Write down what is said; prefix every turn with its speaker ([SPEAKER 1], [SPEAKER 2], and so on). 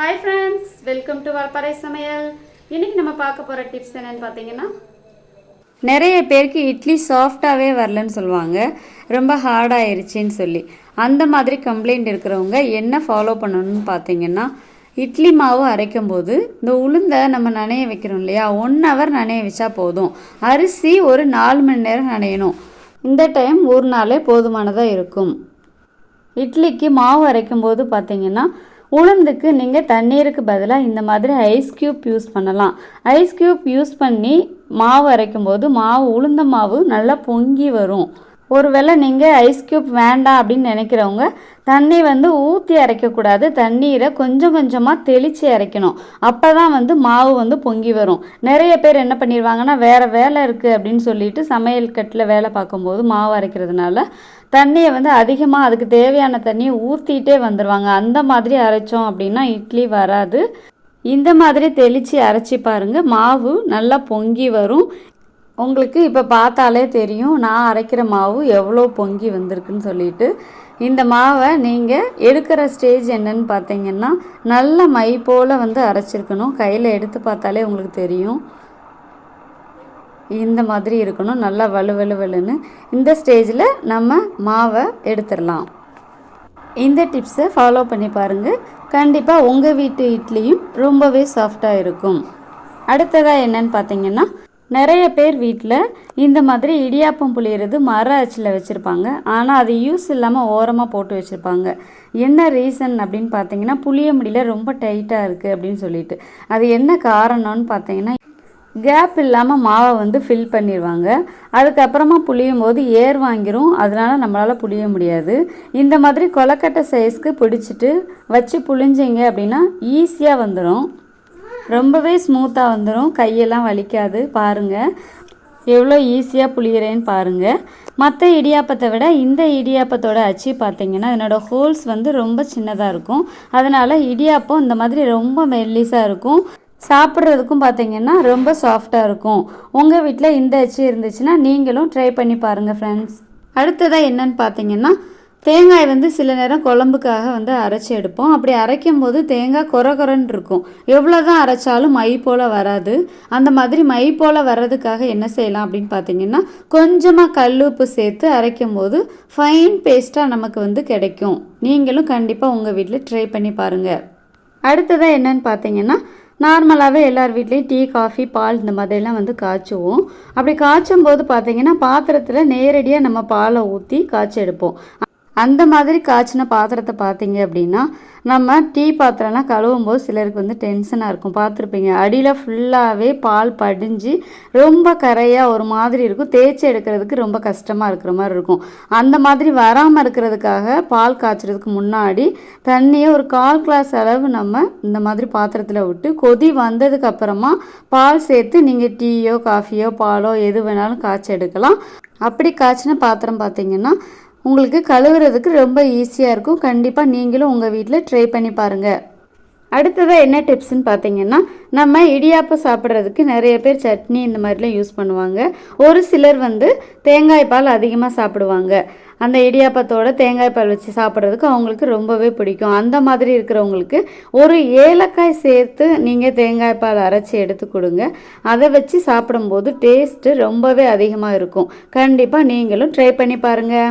[SPEAKER 1] Hi friends welcome to Valparai சமையல் இன்னைக்கு நம்ம பார்க்க போகிற டிப்ஸ் என்னன்னு பார்த்தீங்கன்னா
[SPEAKER 2] நிறைய பேருக்கு இட்லி சாஃப்டாகவே வரலன்னு சொல்லுவாங்க. ரொம்ப ஹார்டாயிருச்சுன்னு சொல்லி. அந்த மாதிரி கம்ப்ளைண்ட் இருக்கிறவங்க என்ன ஃபாலோ பண்ணணும்னு பார்த்தீங்கன்னா இட்லி மாவு அரைக்கும் போது இந்த உளுந்தை நம்ம நனைய வைக்கிறோம் இல்லையா? ஒன் ஹவர் நனைய வச்சா போதும். அரிசி ஒரு நாலு மணி நேரம் நனையணும். இந்த டைம் ஒரு நாளே போதுமானதாக இருக்கும். இட்லிக்கு மாவு அரைக்கும் போது பார்த்தீங்கன்னா உளுந்துக்கு நீங்கள் தண்ணீருக்கு பதிலாக இந்த மாதிரி ஐஸ் க்யூப் யூஸ் பண்ணலாம். ஐஸ் க்யூப் யூஸ் பண்ணி மாவு அரைக்கும் போது மாவு உளுந்த மாவு நல்லா பொங்கி வரும். ஒருவேளை நீங்கள் ஐஸ் க்யூப் வேண்டாம் அப்படின்னு நினைக்கிறவங்க தண்ணி வந்து ஊற்றி அரைக்கக்கூடாது. தண்ணீரை கொஞ்சம் கொஞ்சமாக தெளித்து அரைக்கணும். அப்போ தான் வந்து மாவு வந்து பொங்கி வரும். நிறைய பேர் என்ன பண்ணிடுவாங்கன்னா வேறு வேலை இருக்குது அப்படின்னு சொல்லிட்டு சமையல் கட்டில் வேலை பார்க்கும்போது மாவு அரைக்கிறதுனால தண்ணியை வந்து அதிகமாக அதுக்கு தேவையான தண்ணியை ஊற்றிட்டே வந்துடுவாங்க அந்த மாதிரி அரைச்சோம் அப்படின்னா இட்லி வராது. இந்த மாதிரி தெளித்து அரைச்சி பாருங்கள் மாவு நல்லா பொங்கி வரும். உங்களுக்கு இப்போ பார்த்தாலே தெரியும் நான் அரைக்கிற மாவு எவ்வளோ பொங்கி வந்திருக்குன்னு சொல்லிட்டு. இந்த மாவை நீங்கள் எடுக்கிற ஸ்டேஜ் என்னன்னு பார்த்தீங்கன்னா நல்ல மை போல் வந்து அரைச்சிருக்கணும். கையில் எடுத்து பார்த்தாலே உங்களுக்கு தெரியும். இந்த மாதிரி இருக்கணும். நல்லா வலு வலு வலுன்னு. இந்த ஸ்டேஜில் நம்ம மாவை எடுத்துடலாம். இந்த டிப்ஸை ஃபாலோ பண்ணி பாருங்கள் கண்டிப்பாக உங்கள் வீட்டு இட்லியும் ரொம்பவே சாஃப்டாக இருக்கும். அடுத்ததாக என்னன்னு பார்த்தீங்கன்னா நிறைய பேர் வீட்டில் இந்த மாதிரி இடியாப்பம் புளியறது மர அச்சில் வச்சுருப்பாங்க. ஆனால் அது யூஸ் இல்லாமல் ஓரமாக போட்டு வச்சுருப்பாங்க. என்ன ரீசன் அப்படின்னு பார்த்தீங்கன்னா புளிய முடியல ரொம்ப டைட்டாக இருக்குது அப்படின்னு சொல்லிட்டு. அது என்ன காரணம்னு பார்த்தீங்கன்னா கேப் இல்லாமல் மாவை வந்து ஃபில் பண்ணிடுவாங்க அதுக்கப்புறமா புளியும் போது ஏர் வாங்கிரும். அதனால் நம்மளால் புளிய முடியாது. இந்த மாதிரி கொலக்கட்டை சைஸ்க்கு பிடிச்சிட்டு வச்சு புளிஞ்சிங்க அப்படின்னா ஈஸியாக வந்துடும் ரொம்பவே ஸ்மூத்தாக வந்துடும் கையெல்லாம் வலிக்காது. பாருங்கள் எவ்வளோ ஈஸியாக புளியிறேன்னு பாருங்கள் மற்ற இடியாப்பத்தை விட இந்த இடியாப்பத்தோட அச்சு பார்த்தீங்கன்னா என்னோட ஹோல்ஸ் வந்து ரொம்ப சின்னதாக இருக்கும். அதனால் இடியாப்பம் இந்த மாதிரி ரொம்ப மெல்லிஸாக இருக்கும். சாப்பிட்றதுக்கும் பார்த்தீங்கன்னா ரொம்ப சாஃப்டாக இருக்கும். உங்கள் வீட்டில் இந்த அச்சு இருந்துச்சுன்னா நீங்களும் ட்ரை பண்ணி பாருங்கள் ஃப்ரெண்ட்ஸ் அடுத்ததாக என்னன்னு பார்த்தீங்கன்னா தேங்காய் வந்து சில நேரம் குழம்புக்காக வந்து அரைச்சி எடுப்போம். அப்படி அரைக்கும் போது தேங்காய் கொர கொரன்னு இருக்கும். எவ்வளோ தான் அரைச்சாலும் மை போல் வராது. அந்த மாதிரி மை போல் வர்றதுக்காக என்ன செய்யலாம் அப்படின்னு பார்த்தீங்கன்னா கொஞ்சமாக கல் உப்பு சேர்த்து அரைக்கும் போது ஃபைன் பேஸ்ட்டாக நமக்கு வந்து கிடைக்கும். நீங்களும் கண்டிப்பாக உங்கள் வீட்டில் ட்ரை பண்ணி பாருங்கள் அடுத்ததாக என்னன்னு பார்த்தீங்கன்னா நார்மலாகவே எல்லார் வீட்லேயும் டீ காஃபி பால் இந்த மாதிரிலாம் வந்து காய்ச்சுவோம். அப்படி காய்ச்சும் போது பார்த்திங்கன்னா பாத்திரத்தில் நேரடியாக நம்ம பாலை ஊற்றி காய்ச்சி எடுப்போம். அந்த மாதிரி காய்ச்சின பாத்திரத்தை பார்த்தீங்க அப்படின்னா நம்ம டீ பாத்திரம்லாம் கழுவும் போது சிலருக்கு வந்து டென்ஷனாக இருக்கும். பார்த்துருப்பீங்க. அடியில் ஃபுல்லாகவே பால் படிஞ்சு ரொம்ப கரையாக ஒரு மாதிரி இருக்கும். தேய்ச்சி எடுக்கிறதுக்கு ரொம்ப கஷ்டமாக இருக்கிற மாதிரி இருக்கும். அந்த மாதிரி வராமல் இருக்கிறதுக்காக பால் காய்ச்சறதுக்கு முன்னாடி தண்ணியை ஒரு கால் கிளாஸ் அளவு நம்ம இந்த மாதிரி பாத்திரத்தில் விட்டு கொதி வந்ததுக்கு அப்புறமா பால் சேர்த்து நீங்கள் டீயோ காஃபியோ பாலோ எது வேணாலும் காய்ச்சி எடுக்கலாம். அப்படி காய்ச்சின பாத்திரம் பார்த்தீங்கன்னா உங்களுக்கு கழுவுறதுக்கு ரொம்ப ஈஸியாக இருக்கும். கண்டிப்பாக நீங்களும் உங்கள் வீட்டில் ட்ரை பண்ணி பாருங்கள் அடுத்ததாக என்ன டிப்ஸ்ன்னு பார்த்தீங்கன்னா நம்ம இடியாப்பம் சாப்பிட்றதுக்கு நிறைய பேர் சட்னி இந்த மாதிரிலாம் யூஸ் பண்ணுவாங்க. ஒரு சிலர் வந்து தேங்காய் பால் அதிகமாக சாப்பிடுவாங்க. அந்த இடியாப்பத்தோட தேங்காய் பால் வச்சு சாப்பிட்றதுக்கு அவங்களுக்கு ரொம்பவே பிடிக்கும். அந்த மாதிரி இருக்கிறவங்களுக்கு ஒரு ஏலக்காய் சேர்த்து நீங்கள் தேங்காய் பால் அரைச்சி எடுத்து கொடுங்க. அதை வச்சு சாப்பிடும்போது டேஸ்ட்டு ரொம்பவே அதிகமாக இருக்கும். கண்டிப்பாக நீங்களும் ட்ரை பண்ணி பாருங்கள்